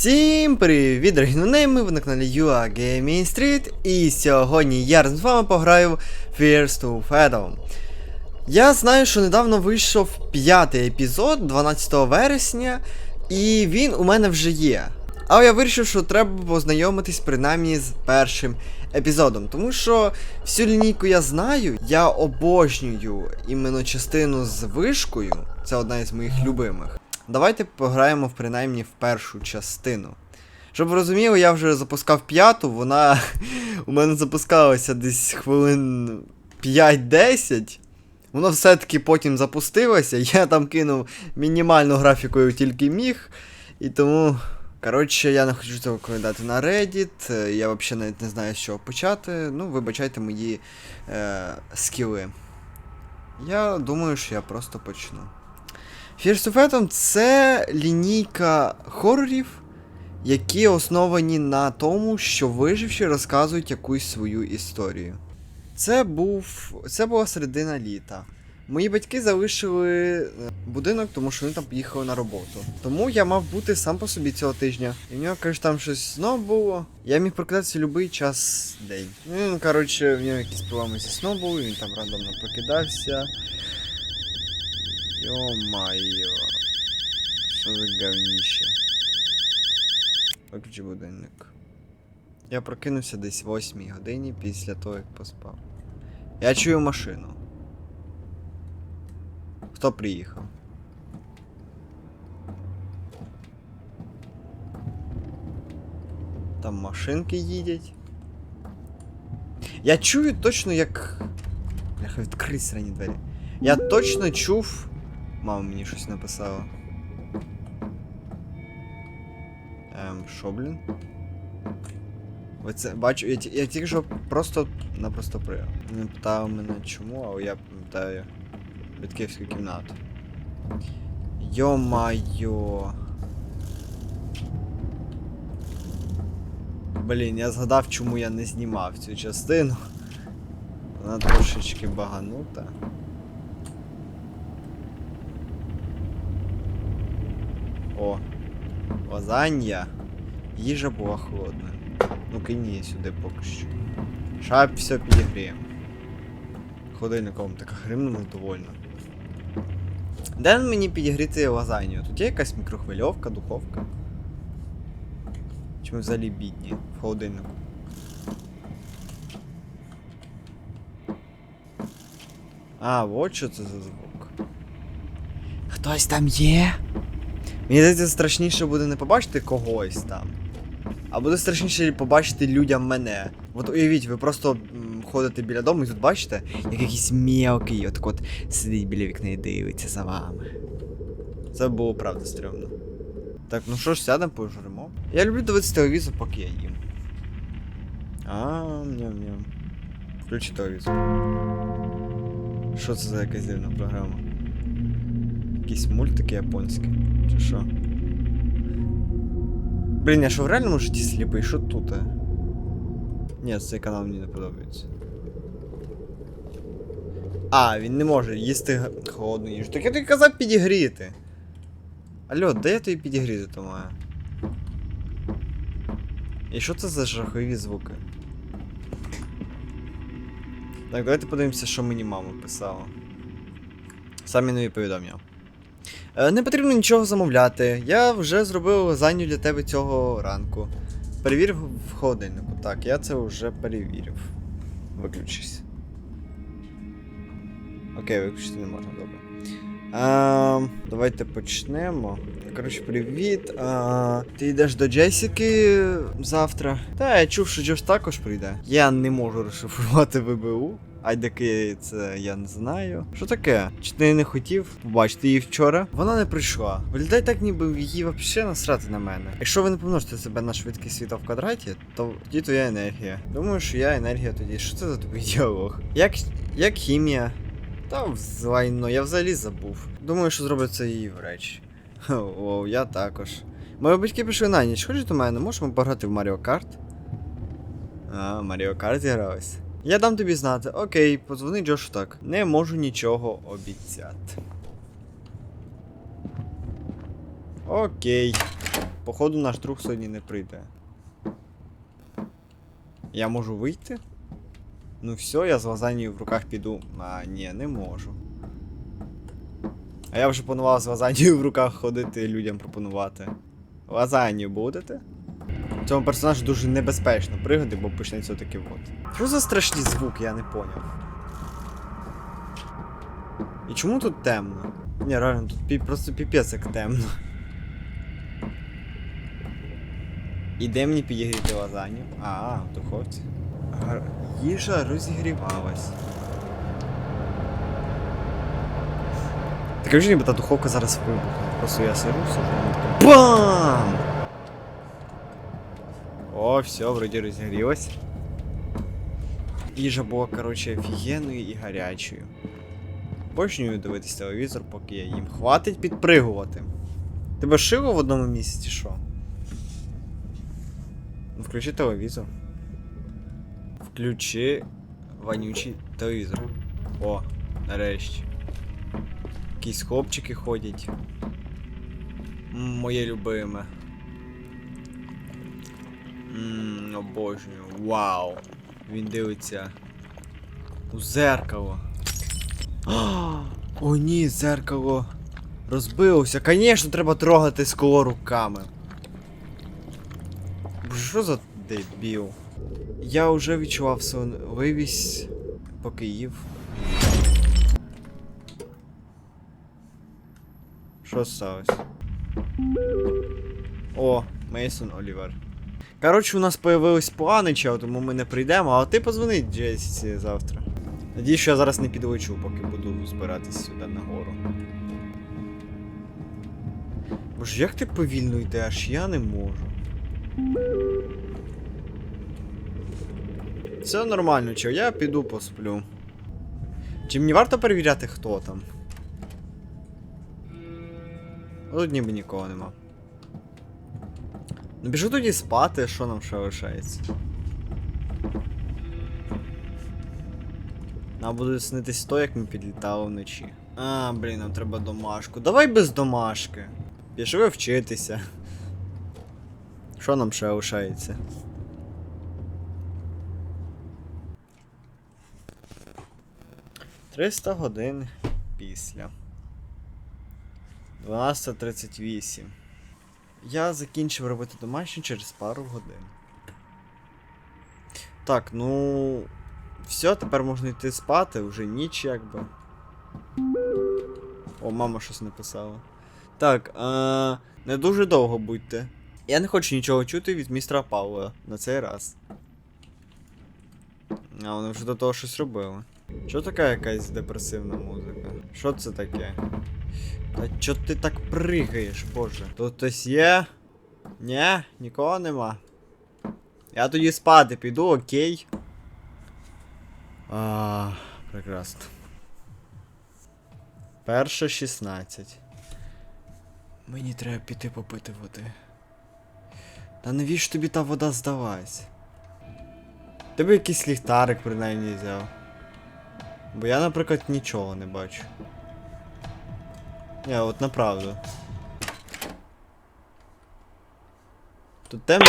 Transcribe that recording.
Всім привіт, дорогі нонейми, ви на каналі UA Gaming Street і сьогодні я разом з вами пограю в Fears to Fathom. Я знаю, що недавно вийшов п'ятий епізод 12 вересня, і він у мене вже є. Але я вирішив, що треба познайомитись принаймні з першим епізодом, тому що всю лінійку я знаю, я обожнюю іменно частину з вишкою, це одна із моїх любимих. Давайте пограємо в принаймні в першу частину. Щоб ви розуміли, я вже запускав п'яту, вона у мене запускалася десь хвилин 5-10. Воно все-таки потім запустилося, я там кинув мінімальну графіку, яку тільки міг. І тому, коротше, я не хочу цього коментати на Reddit. е, Я взагалі навіть не знаю, з чого почати. Ну, вибачайте мої е, скіли. Я думаю, що я просто почну. Fears of Atom це лінійка хорорів, які основані на тому, що виживші розказують якусь свою історію. Це був. Це була середина літа. Мої батьки залишили е, будинок, тому що вони там поїхали на роботу. Тому я мав бути сам по собі цього тижня. І в нього, каже, там щось знову було. Я міг прокидатися будь-який час день. Ну, коротше, в нього якісь проблеми зі сном були, він там рандомно прокидався. Йо-майо. Що за говніще? Виключи будильник. Я прокинувся десь в 8 годині після того, як поспав. Я чую машину. Хто приїхав? Там машинки їдять. Я чую точно як. Бляха, відкрий срані двері. Я точно чув. Мама мені щось написала. Ем, що, блін? Оце, бачу, я, я тільки що просто напросто при. Не питав мене чому, але я пам'ятаю батьківську кімнату. Йо-майо. Блін, я згадав, чому я не знімав цю частину. Вона трошечки баганута. О, лазанья. Їжа була холодна. Ну кинь її сюди поки що. Шап все підігріємо. Холодильником така гримнемо довольно. Де мені підігріти лазанью? Тут є якась мікрохвильовка, духовка. Чи ми взагалі бідні в холодильнику? А, от що це за звук. Хтось там є? Мені здається, страшніше буде не побачити когось там. А буде страшніше побачити людям мене. От уявіть, ви просто ходите біля дому і тут бачите, як якийсь мелкий от от сидить біля вікна і дивиться за вами. Це було правда стрьомно. Так, ну що ж, сядемо, пожремо. Я люблю дивитися телевізор, поки я їм. А, ням-ням. Включи телевізор. Що це за якась дивна програма? Якісь мультики японські. Чи що? Блін, я що в реальному житті сліпий, що тут? а? Ні, цей канал мені не подобається. А, він не може їсти г- холодну їжу. Так я тобі казав підігріти. Алло, де я тобі підігріти то маю? І що це за жахові звуки? Так, давайте подивимося, що мені мама писала. Самі нові повідомлення. Е, Не потрібно нічого замовляти. Я вже зробив лазанью для тебе цього ранку. Перевірив в холодильнику. Так, я це вже перевірив. Виключись. Окей, виключити не можна, добре. А, давайте почнемо. Коротше, привіт. А, ти йдеш до Джесіки завтра. Та я чув, що Джош також прийде. Я не можу розшифрувати ВБУ. Айдаки це я не знаю. Що таке? Чи ти не хотів побачити її вчора? Вона не прийшла. Виглядає так, ніби її взагалі насрати на мене. Якщо ви не помножите себе на швидкість світа в квадраті, то тоді то я енергія. Думаю, що я енергія тоді. Що це за тупий діалог? Як, як хімія? Та взлайно, я взагалі забув. Думаю, що зроблять це її в речі. О, я також. Мої батьки пішли на ніч. Хочеш до мене, можемо пограти в Маріо Карт? А, Маріо Карт зігралось. Я дам тобі знати. Окей, подзвони Джошу так. Не можу нічого обіцяти. Окей. Походу, наш друг сьогодні не прийде. Я можу вийти? Ну все, я з лазанію в руках піду. А, ні, не можу. А я вже планував з лазанію в руках ходити людям пропонувати. Лазанію будете? Цьому персонажу дуже небезпечно пригоди, бо почнеться таки вот. Що за страшні звуки, я не поняв. І чому тут темно? Ні, реально, тут пі- просто піпець як темно. І де мені підігріти лазанью? А, в духовці. Гар- Їжа розігрівалась. Таке ж ніби та духовка зараз вибухне. Просто я сижу, така BAM! Все, вроді розігрілась. Їжа була, коротше, офігенною і гарячою. Почню дивитись телевізор, поки я їм. Хватить підпригувати. Тебе шило в одному місці, що? Ну, включи телевізор. Включи вонючий телевізор. О, нарешті. Якісь хлопчики ходять. Моє любиме. Ммм, обожнюю. Вау. Він дивиться у зеркало. О ні, зеркало розбилося. Конечно, треба трогати скло руками. Що за дебіл? Я вже відчував сонливість, поки їв. Що сталося? О, Мейсон Олівер. Коротше, у нас появились плани, чел, тому ми не прийдемо, а ти позвони Джесіці завтра. Надіюсь, що я зараз не підлечу, поки буду збиратись сюди нагору. Боже, як ти повільно йдеш? Я не можу. Все нормально, чел, я піду посплю. Чи мені варто перевіряти, хто там? Тут ніби нікого нема. Ну біжу тоді спати, що нам ще лишається. Нам буде снитись то, як ми підлітали вночі. А, блін, нам треба домашку. Давай без домашки. Пішли вчитися. Що нам ще лишається? Триста годин після. 12.38. Я закінчив робити домашнє через пару годин. Так, ну. Все, тепер можна йти спати, вже ніч якби. О, мама щось написала. Так, е, не дуже довго будьте. Я не хочу нічого чути від містера Паула на цей раз. А вони вже до того щось робили. Що така якась депресивна музика? Що це таке? Та чо ти так пригаєш, боже? Тут хтось є? Нє, нікого нема. Я тоді спати піду, окей. А, прекрасно. Перша 16. Мені треба піти попити води. Та навіщо тобі та вода здалась? Тебе якийсь ліхтарик принаймні взяв. Бо я, наприклад, нічого не бачу. Я от направду. Тут темно.